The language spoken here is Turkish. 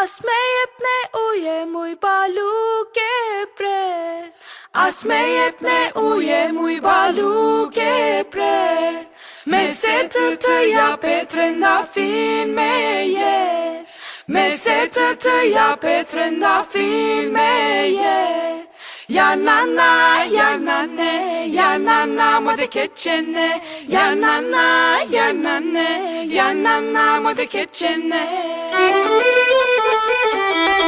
Asmejepne uje mój baluke pre. Asmejepne uje mój baluke pre. Me se të të japet rëndafin me je. Me se të të japet rëndafin me je. Ya nana, ya nane, ya nana mo de keçene, ya nana, ya nane, ya nana mo de keçene. Música